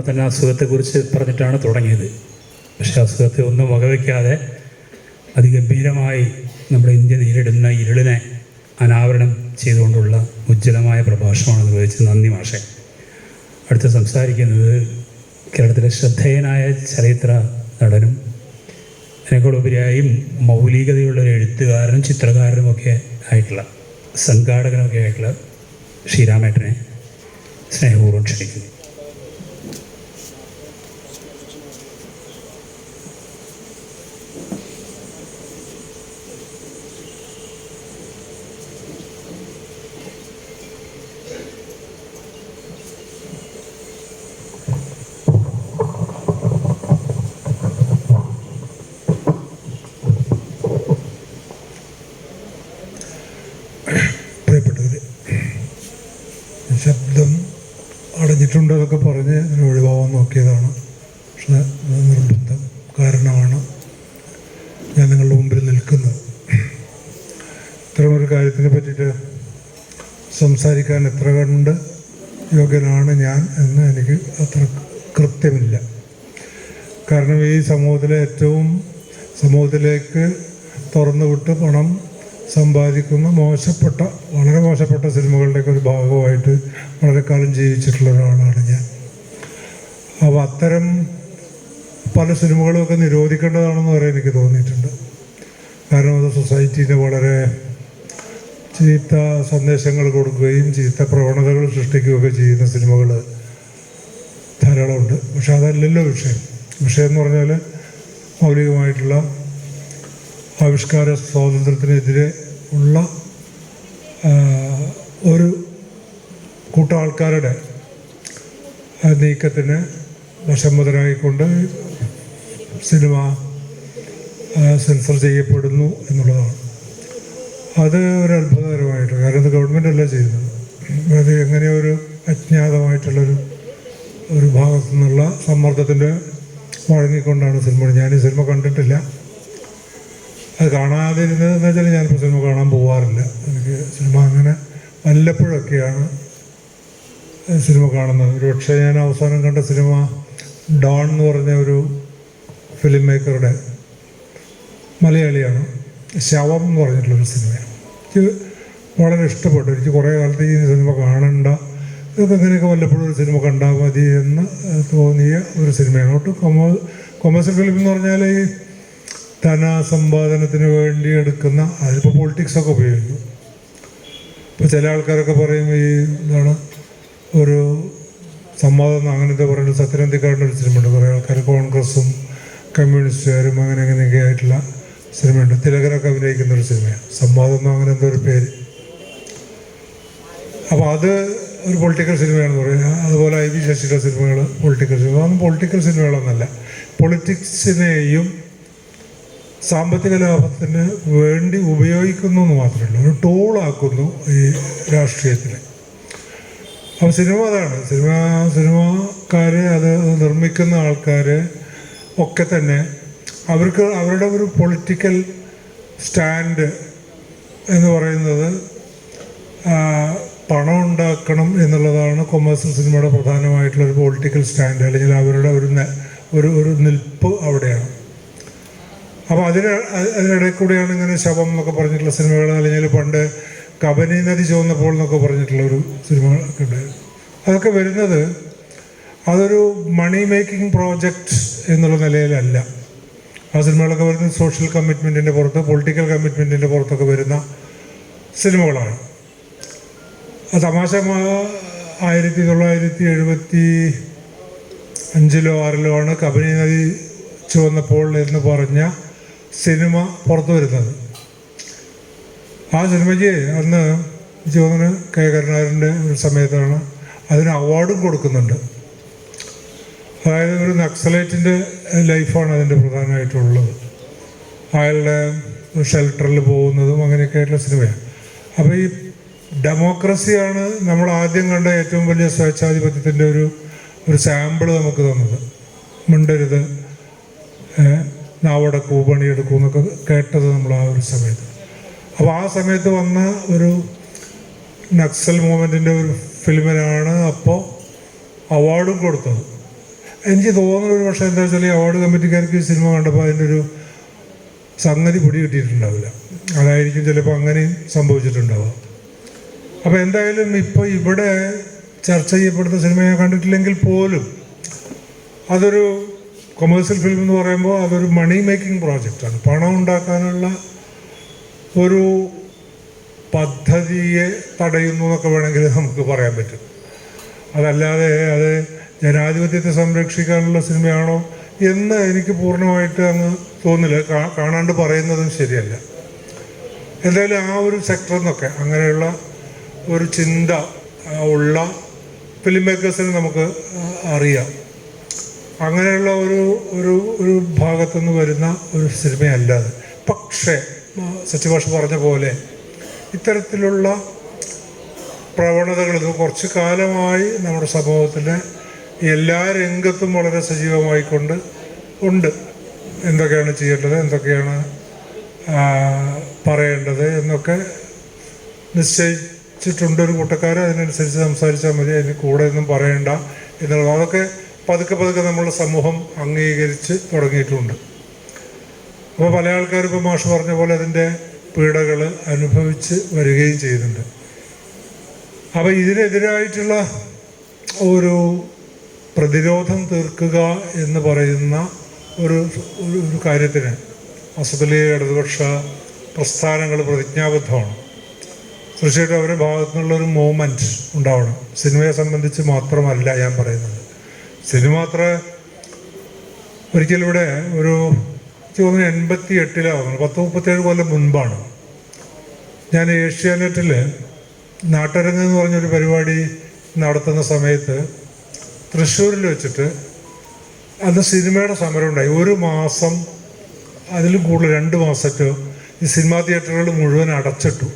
അപ്പോൾ തന്നെ അസുഖത്തെക്കുറിച്ച് പറഞ്ഞിട്ടാണ് തുടങ്ങിയത്. പക്ഷേ അസുഖത്തെ ഒന്നും വകവയ്ക്കാതെ അതിഗംഭീരമായി നമ്മുടെ ഇന്ത്യ നേരിടുന്ന ഇരുളിനെ അനാവരണം ചെയ്തുകൊണ്ടുള്ള ഉജ്ജ്വലമായ പ്രഭാഷണമാണ് നിർവഹിച്ചത്. നന്ദി മാഷെ. അടുത്ത് സംസാരിക്കുന്നത് കേരളത്തിലെ ശ്രദ്ധേയനായ ചരിത്ര നടനും അതിനേക്കാളുപരിയായി മൗലികതയുള്ള ഒരു എഴുത്തുകാരനും ചിത്രകാരനും ഒക്കെ ആയിട്ടുള്ള സംഘാടകനൊക്കെ ആയിട്ടുള്ള ശ്രീരാമേട്ടനെ സ്നേഹപൂർവം ക്ഷണിക്കുന്നു. അടഞ്ഞിട്ടുണ്ടെന്നൊക്കെ പറഞ്ഞ് ഒഴിവാകാൻ നോക്കിയതാണ്. പക്ഷെ നിർബന്ധം കാരണമാണ് ഞാൻ നിങ്ങളുടെ മുമ്പിൽ നിൽക്കുന്നത്. ഇത്തരമൊരു കാര്യത്തിനെ പറ്റിയിട്ട് സംസാരിക്കാൻ എത്ര കണ്ട് യോഗ്യനാണ് ഞാൻ എന്ന് എനിക്ക് അത്ര കൃത്യമില്ല. കാരണം ഈ സമൂഹത്തിലെ ഏറ്റവും സമൂഹത്തിലേക്ക് തുറന്നുവിട്ട് പണം സമ്പാദിക്കുന്ന മോശപ്പെട്ട വളരെ മോശപ്പെട്ട സിനിമകളുടെയൊക്കെ ഒരു ഭാഗമായിട്ട് വളരെ കാലം ജീവിച്ചിട്ടുള്ള ഒരാളാണ് ഞാൻ. അപ്പോൾ അത്തരം പല സിനിമകളുമൊക്കെ നിരോധിക്കേണ്ടതാണെന്ന് വരെ എനിക്ക് തോന്നിയിട്ടുണ്ട്. കാരണം അത് സൊസൈറ്റീനെ വളരെ ചീത്ത സന്ദേശങ്ങൾ കൊടുക്കുകയും ചീത്ത പ്രവണതകൾ സൃഷ്ടിക്കുകയൊക്കെ ചെയ്യുന്ന സിനിമകൾ ധാരാളമുണ്ട്. പക്ഷെ അതല്ലല്ലോ വിഷയം. വിഷയം എന്ന് പറഞ്ഞാൽ മൗലികമായിട്ടുള്ള ആവിഷ്കാര സ്വാതന്ത്ര്യത്തിനെതിരെ ഉള്ള ഒരു കൂട്ട ആൾക്കാരുടെ നീക്കത്തിന് വശംവദരായിക്കൊണ്ട് സിനിമ സെൻസർ ചെയ്യപ്പെടുന്നു എന്നുള്ളതാണ്. അത് ഒരു അത്ഭുതകരമായിട്ട് കാരണം ഗവൺമെന്റ് അല്ല ചെയ്യുന്നത്. അത് എങ്ങനെ ഒരു അജ്ഞാതമായിട്ടുള്ളൊരു ഒരു ഭാഗത്തു നിന്നുള്ള സമ്മർദ്ദത്തിന്റെ വഴങ്ങിക്കൊണ്ടാണ് സിനിമ. ഞാൻ ഈ സിനിമ കണ്ടിട്ടില്ല. അത് കാണാതിരുന്നതെന്ന് വെച്ചാൽ ഞാനിപ്പോൾ സിനിമ കാണാൻ പോവാറില്ല. എനിക്ക് സിനിമ അങ്ങനെ വല്ലപ്പോഴൊക്കെയാണ് സിനിമ കാണുന്നത്. ഒരു പക്ഷേ ഞാൻ അവസാനം കണ്ട സിനിമ ഡോൺ എന്ന് പറഞ്ഞ ഒരു ഫിലിം മേക്കറുടെ മലയാളിയാണ്. ശവം എന്ന് പറഞ്ഞിട്ടുള്ളൊരു സിനിമയാണ് എനിക്ക് വളരെ ഇഷ്ടപ്പെട്ടു. എനിക്ക് കുറേ കാലത്ത് ഈ സിനിമ കാണണ്ട ഇതൊക്കെ ഇങ്ങനെയൊക്കെ വല്ലപ്പോഴും ഒരു സിനിമ കണ്ടാൽ മതി എന്ന് തോന്നിയ ഒരു സിനിമയാണ് ഒട്ടും കൊമ കൊമേഴ്സ്യൽ ഫിലിം എന്ന് പറഞ്ഞാൽ ഈ ധന സമ്പാദനത്തിന് വേണ്ടി എടുക്കുന്ന അതിപ്പോൾ പൊളിറ്റിക്സൊക്കെ ഉപയോഗിക്കും ഇപ്പോൾ ചില ആൾക്കാരൊക്കെ പറയും ഈ എന്താണ് ഒരു സംവാദം അങ്ങനത്തെ പറയുന്നത് സത്യനന്ദിക്കാരുടെ ഒരു സിനിമയുണ്ട് കുറേ ആൾക്കാർ കോൺഗ്രസും കമ്മ്യൂണിസ്റ്റുകാരും അങ്ങനെ അങ്ങനെയൊക്കെ ആയിട്ടുള്ള സിനിമയുണ്ട്. തിലകനൊക്കെ അഭിനയിക്കുന്ന ഒരു സിനിമയാണ്. സംവാദം അങ്ങനെ എന്തോ ഒരു പേര്. അപ്പോൾ അത് ഒരു പൊളിറ്റിക്കൽ സിനിമയാണെന്ന് പറയുന്നത് അതുപോലെ ഐ വി ശശിയുടെ സിനിമകൾ പൊളിറ്റിക്കൽ സിനിമ അതൊന്നും പൊളിറ്റിക്കൽ സിനിമകളൊന്നല്ല പൊളിറ്റിക്സിനെയും സാമ്പത്തിക ലാഭത്തിന് വേണ്ടി ഉപയോഗിക്കുന്നു എന്ന് മാത്രമല്ല ഒരു ടൂളാക്കുന്നു ഈ രാഷ്ട്രീയത്തിന്. അപ്പോൾ സിനിമ അതാണ്. സിനിമ സിനിമക്കാർ അത് നിർമ്മിക്കുന്ന ആൾക്കാർ ഒക്കെ തന്നെ അവർക്ക് അവരുടെ ഒരു പൊളിറ്റിക്കൽ സ്റ്റാൻഡ് എന്ന് പറയുന്നത് പണം ഉണ്ടാക്കണം എന്നുള്ളതാണ് കൊമേഴ്സ്യൽ സിനിമയുടെ പ്രധാനമായിട്ടുള്ള ഒരു പൊളിറ്റിക്കൽ സ്റ്റാൻഡ് അല്ലെങ്കിൽ അവരുടെ ഒരു ഒരു ഒരു നിൽപ്പ് അവിടെയാണ്. അപ്പോൾ അതിന് അതിനിടയിൽ കൂടെയാണ് ഇങ്ങനെ ശവം എന്നൊക്കെ പറഞ്ഞിട്ടുള്ള സിനിമകൾ അല്ലെങ്കിൽ പണ്ട് കബനി നദി ചുവന്നപ്പോൾ എന്നൊക്കെ പറഞ്ഞിട്ടുള്ള ഒരു സിനിമകളൊക്കെ ഉണ്ടായിരുന്നു. അതൊക്കെ വരുന്നത് അതൊരു മണി മേക്കിംഗ് പ്രോജക്റ്റ് എന്നുള്ള നിലയിലല്ല. ആ സിനിമകളൊക്കെ വരുന്നത് സോഷ്യൽ കമ്മിറ്റ്മെന്റിന്റെ പുറത്ത് പൊളിറ്റിക്കൽ കമ്മിറ്റ്മെന്റിന്റെ പുറത്തൊക്കെ വരുന്ന സിനിമകളാണ്. തമാശ ആയിരത്തി തൊള്ളായിരത്തി എഴുപത്തി അഞ്ചിലോ ആറിലോ ആണ് കബനി നദി ചുവന്നപ്പോൾ എന്ന് പറഞ്ഞ സിനിമ പുറത്തു വരുന്നത്. ആ സിനിമയ്ക്ക് അന്ന് ജോന് കെ കരുണാകരന്റെ സമയത്താണ് അതിന് അവാർഡും കൊടുക്കുന്നുണ്ട്. അതായത് ഒരു നക്സലേറ്റിന്റെ ലൈഫാണ് അതിന്റെ പ്രധാനമായിട്ടുള്ളത്. അയാളുടെ ഷെൽട്ടറിൽ പോകുന്നതും അങ്ങനെയൊക്കെ ആയിട്ടുള്ള സിനിമയാണ്. അപ്പോൾ ഈ ഡെമോക്രസിയാണ് നമ്മൾ ആദ്യം കണ്ട ഏറ്റവും വലിയ സ്വേച്ഛാധിപത്യത്തിന്റെ ഒരു ഒരു സാമ്പിൾ നമുക്ക് തന്നത്. മിണ്ടരുത് ഏഹ്, കൂപണി പണിയെടുക്കൂ എന്നൊക്കെ കേട്ടത് നമ്മൾ ആ ഒരു സമയത്ത്. അപ്പോൾ ആ സമയത്ത് വന്ന ഒരു നക്സൽ മൂവ്മെന്റിന്റെ ഒരു ഫിലിമിനാണ് അപ്പോൾ അവാർഡും കൊടുത്തത്. എനിക്ക് തോന്നുന്ന ഒരു പക്ഷേ എന്താ വെച്ചാൽ ഈ അവാർഡ് കമ്മിറ്റിക്കാർക്ക് ഈ സിനിമ കണ്ടപ്പോൾ അതിന്റെ ഒരു സംഗതി പിടി കിട്ടിയിട്ടുണ്ടാവില്ല. അതായിരിക്കും ചിലപ്പോൾ അങ്ങനെയും സംഭവിച്ചിട്ടുണ്ടാവുക. അപ്പോൾ എന്തായാലും ഇപ്പോൾ ഇവിടെ ചർച്ച ചെയ്യപ്പെടുന്ന സിനിമ ഞാൻ കണ്ടിട്ടില്ലെങ്കിൽ പോലും അതൊരു കൊമേഴ്സ്യൽ ഫിലിം എന്ന് പറയുമ്പോൾ അതൊരു മണി മേക്കിംഗ് പ്രോജക്റ്റാണ് പണം ഉണ്ടാക്കാനുള്ള ഒരു പദ്ധതിയെ തടയുന്നു എന്നൊക്കെ വേണമെങ്കിൽ നമുക്ക് പറയാൻ പറ്റും. അതല്ലാതെ അത് ജനാധിപത്യത്തെ സംരക്ഷിക്കാനുള്ള സിനിമയാണോ എന്ന് എനിക്ക് പൂർണമായിട്ട് അങ്ങ് തോന്നില്ല. കാണാണ്ട് പറയുന്നതും ശരിയല്ല. എന്തായാലും ആ ഒരു സെക്ടറിൽ നിന്നൊക്കെ അങ്ങനെയുള്ള ഒരു ചിന്ത ഉള്ള ഫിലിം മേക്കേഴ്സിന് നമുക്ക് അറിയാം. അങ്ങനെയുള്ള ഒരു ഒരു ഒരു ഭാഗത്തുനിന്ന് വരുന്ന ഒരു സിനിമയല്ല അത്. പക്ഷേ സച്ചിഭാഷ പറഞ്ഞ പോലെ ഇത്തരത്തിലുള്ള പ്രവണതകൾ ഇത് കുറച്ച് കാലമായി നമ്മുടെ സമൂഹത്തിലെ എല്ലാ രംഗത്തും വളരെ സജീവമായിക്കൊണ്ട് ഉണ്ട്. എന്തൊക്കെയാണ് ചെയ്യേണ്ടത് എന്തൊക്കെയാണ് പറയേണ്ടത് എന്നൊക്കെ നിശ്ചയിച്ചിട്ടുണ്ട് ഒരു കൂട്ടക്കാർ അതിനനുസരിച്ച് സംസാരിച്ചാൽ മതി അതിന് കൂടെ ഒന്നും പറയണ്ട എന്നുള്ളത്. അതൊക്കെ പതുക്കെ പതുക്കെ നമ്മളുടെ സമൂഹം അംഗീകരിച്ച് തുടങ്ങിയിട്ടുണ്ട്. അപ്പോൾ പല ആൾക്കാരും ഇപ്പോൾ മാഷ് പറഞ്ഞ പോലെ അതിന്റെ പീഡകൾ അനുഭവിച്ച് വരികയും ചെയ്യുന്നുണ്ട്. അപ്പോൾ ഇതിനെതിരായിട്ടുള്ള ഒരു പ്രതിരോധം തീർക്കുക എന്ന് പറയുന്ന ഒരു ഒരു കാര്യത്തിന് അസഫലി ഇടതുപക്ഷ പ്രസ്ഥാനങ്ങൾ പ്രതിജ്ഞാബദ്ധമാണ്. തീർച്ചയായിട്ടും അവരുടെ ഭാഗത്തു നിന്നുള്ളൊരു മൂവ്മെന്റ് ഉണ്ടാവണം. സിനിമയെ സംബന്ധിച്ച് മാത്രമല്ല ഞാൻ പറയുന്നത്. സിനിമ അത്ര ഒരിക്കലും ഇവിടെ ഒരു തോന്നുന്നു എൺപത്തി എട്ടിലാണ് പത്ത് മുപ്പത്തേഴ് കൊല്ലം മുൻപാണ്. ഞാൻ ഏഷ്യാനെറ്റിൽ നാട്ടരങ്ങ് എന്ന് പറഞ്ഞൊരു പരിപാടി നടത്തുന്ന സമയത്ത് തൃശ്ശൂരിൽ വെച്ചിട്ട് അന്ന് സിനിമയുടെ സമരം ഉണ്ടായി ഒരു മാസം അതിലും കൂടുതൽ രണ്ട് മാസത്തോ ഈ സിനിമാ തിയേറ്ററുകൾ മുഴുവൻ അടച്ചിട്ടു.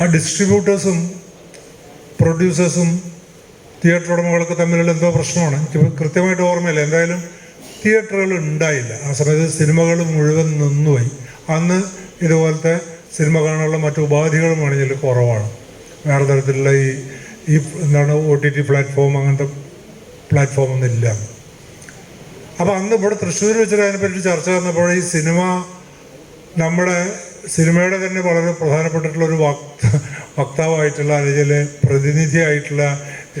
ആ ഡിസ്ട്രിബ്യൂട്ടേഴ്സും പ്രൊഡ്യൂസേഴ്സും തിയേറ്റർ ഉടമകൾക്ക് തമ്മിലുള്ള എന്തോ പ്രശ്നമാണ്. എനിക്ക് കൃത്യമായിട്ട് ഓർമ്മയില്ല. എന്തായാലും തിയേറ്ററുകൾ ഉണ്ടായില്ല. ആ സമയത്ത് സിനിമകൾ മുഴുവൻ നിന്നുപോയി. അന്ന് ഇതുപോലത്തെ സിനിമ കാണാനുള്ള മറ്റു ഉപാധികളും ആണെങ്കിൽ കുറവാണ്. വേറെ തരത്തിലുള്ള ഈ ഈ എന്താണ് ഒ ടി ടി പ്ലാറ്റ്ഫോം അങ്ങനത്തെ പ്ലാറ്റ്ഫോം ഒന്നും ഇല്ല. അപ്പോൾ അന്ന് ഇവിടെ തൃശ്ശൂർ വെച്ചിട്ട് അതിനെപ്പറ്റി ചർച്ച വന്നപ്പോൾ ഈ സിനിമ നമ്മുടെ സിനിമയുടെ തന്നെ വളരെ പ്രധാനപ്പെട്ടിട്ടുള്ള ഒരു വക്ത വക്താവായിട്ടുള്ള അല്ലെങ്കിൽ പ്രതിനിധിയായിട്ടുള്ള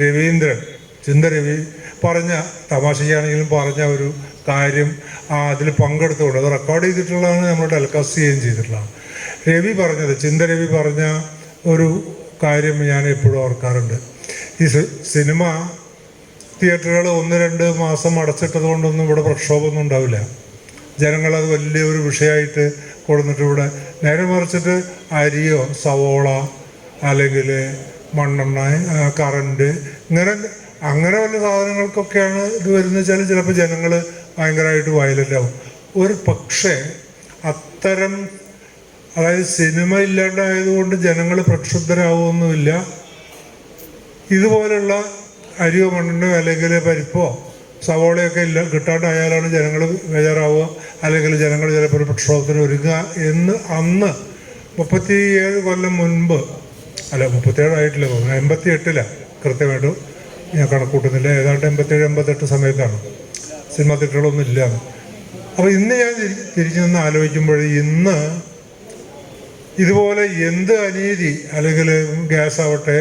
രവീന്ദ്രൻ ചിന്ത രവി പറഞ്ഞ തമാശയാണെങ്കിലും പറഞ്ഞ ഒരു കാര്യം അതിൽ പങ്കെടുത്തുകൊണ്ട് അത് റെക്കോർഡ് ചെയ്തിട്ടുള്ളതാണ് നമ്മൾ ടെലികാസ്റ്റ് ചെയ്യുകയും ചെയ്തിട്ടുള്ളതാണ്. രവി പറഞ്ഞത് ചിന്ത രവി പറഞ്ഞ ഒരു കാര്യം ഞാൻ എപ്പോഴും ഓർക്കാറുണ്ട്. ഈ സിനിമ തിയേറ്ററുകൾ ഒന്ന് രണ്ട് മാസം അടച്ചിട്ടത് കൊണ്ടൊന്നും ഇവിടെ പ്രക്ഷോഭമൊന്നും ഉണ്ടാവില്ല. ജനങ്ങളത് വലിയൊരു വിഷയമായിട്ട് കൊടുത്തിട്ട് ഇവിടെ നേരെ മറിച്ചിട്ട് അരിയോ സവോള അല്ലെങ്കിൽ മണ്ണെണ്ണ കറണ്ട് ഇങ്ങനെ അങ്ങനെ വല്ല സാധനങ്ങൾക്കൊക്കെയാണ് ഇത് വരുന്നത് വെച്ചാൽ ചിലപ്പോൾ ജനങ്ങൾ ഭയങ്കരമായിട്ട് വയലന്റ് ആവും. ഒരു പക്ഷേ അത്തരം അതായത് സിനിമ ഇല്ലാണ്ടായതുകൊണ്ട് ജനങ്ങൾ പ്രക്ഷുബ്ധരാകുമൊന്നുമില്ല ഇതുപോലുള്ള അരിയോ മണ്ണെണ്ണയോ അല്ലെങ്കിൽ പരിപ്പോ സവോളയൊക്കെ ഇല്ല കിട്ടാണ്ടായാലാണ് ജനങ്ങൾ ബേജാറാവുക. അല്ലെങ്കിൽ ജനങ്ങൾ ചിലപ്പോൾ ഒരു പ്രക്ഷോഭത്തിന് ഒരുങ്ങുക എന്ന് അന്ന് മുപ്പത്തി ഏഴ് കൊല്ലം മുൻപ് അല്ല മുപ്പത്തേഴായിട്ടില്ല തോന്നുന്നു. എൺപത്തി എട്ടിലാണ് കൃത്യമായിട്ട് ഞാൻ കണക്കൂട്ടുന്നില്ല. ഏതാണ്ട് എൺപത്തേഴ് എൺപത്തെട്ട് സമയത്താണ് സിനിമ തിയേറ്ററുകളൊന്നും ഇല്ല അപ്പോൾ ഇന്ന് ഞാൻ തിരിച്ചു നിന്ന് ആലോചിക്കുമ്പോൾ ഇന്ന് ഇതുപോലെ എന്ത് അനീതി അല്ലെങ്കിൽ ഗ്യാസ് ആവട്ടെ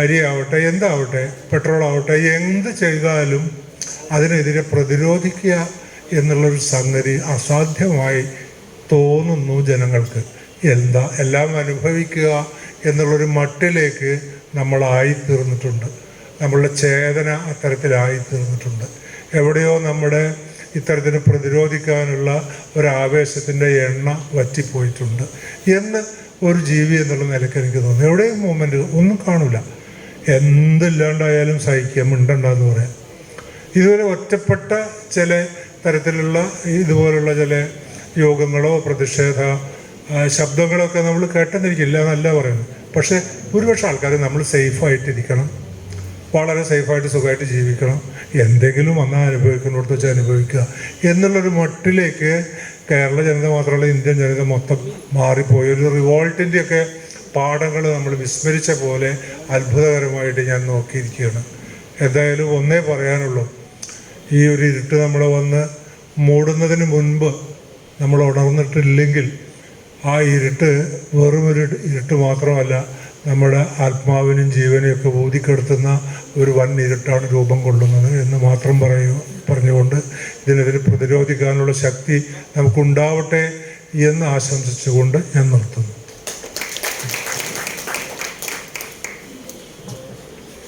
അരി ആവട്ടെ എന്താവട്ടെ പെട്രോൾ ആവട്ടെ എന്ത് ചെയ്താലും അതിനെതിരെ പ്രതിരോധിക്കുക എന്നുള്ളൊരു സംഗതി അസാധ്യമായി തോന്നുന്നു ജനങ്ങൾക്ക്. എന്താ എല്ലാം അനുഭവിക്കുക എന്നുള്ളൊരു മട്ടിലേക്ക് നമ്മളായി തീർന്നിട്ടുണ്ട് നമ്മളുടെ ചേതന അത്തരത്തിലായി തീർന്നിട്ടുണ്ട് എവിടെയോ നമ്മുടെ ഇത്തരത്തിന് പ്രതിരോധിക്കാനുള്ള ഒരാവേശത്തിന്റെ എണ്ണ വറ്റിപ്പോയിട്ടുണ്ട്. എന്ന് ഒരു ജീവി എന്നുള്ള നിലയ്ക്ക് എനിക്ക് തോന്നുന്നു. എവിടെയും മൂമെന്റ് ഒന്നും കാണൂല. എന്തില്ലാണ്ടായാലും സഹിക്കുക മിണ്ടണ്ടെന്ന് പറയാം. ഇതുവരെ ഒറ്റപ്പെട്ട ചില തരത്തിലുള്ള ഇതുപോലുള്ള ചില യോഗങ്ങളോ പ്രതിഷേധ ശബ്ദങ്ങളൊക്കെ നമ്മൾ കേട്ടെന്നിരിക്കില്ല എന്നല്ല പറയുന്നത്. പക്ഷേ ഭൂരിപക്ഷം ആൾക്കാർ നമ്മൾ സേഫായിട്ടിരിക്കണം. വളരെ സേഫായിട്ട് സുഖമായിട്ട് ജീവിക്കണം. എന്തെങ്കിലും വന്നാൽ അനുഭവിക്കുന്നിടത്ത് വെച്ച് അനുഭവിക്കുക. എന്നുള്ളൊരു മട്ടിലേക്ക് കേരള ജനത മാത്രമല്ല ഇന്ത്യൻ ജനത മൊത്തം മാറിപ്പോയി. ഒരു റിവോൾട്ടിന്റെയൊക്കെ പാഠങ്ങൾ നമ്മൾ വിസ്മരിച്ച പോലെ അത്ഭുതകരമായിട്ട് ഞാൻ നോക്കിയിരിക്കുകയാണ്. എന്തായാലും ഒന്നേ പറയാനുള്ളൂ. ഈ ഒരു ഇരുട്ട് നമ്മളെ വന്ന് മൂടുന്നതിന് മുൻപ് നമ്മൾ ഉണർന്നിട്ടില്ലെങ്കിൽ ആ ഇരുട്ട് വെറും ഒരു ഇരുട്ട് മാത്രമല്ല നമ്മുടെ ആത്മാവിനും ജീവനെയും ഒക്കെ ഊതിക്കെടുത്തുന്ന ഒരു വൻ ഇരുട്ടാണ് രൂപം കൊള്ളുന്നത് എന്ന് മാത്രം പറയൂ പറഞ്ഞുകൊണ്ട് ഇതിനെതിരെ പ്രതിരോധിക്കാനുള്ള ശക്തി നമുക്കുണ്ടാവട്ടെ എന്ന് ആശംസിച്ചുകൊണ്ട് ഞാൻ നിർത്തുന്നു.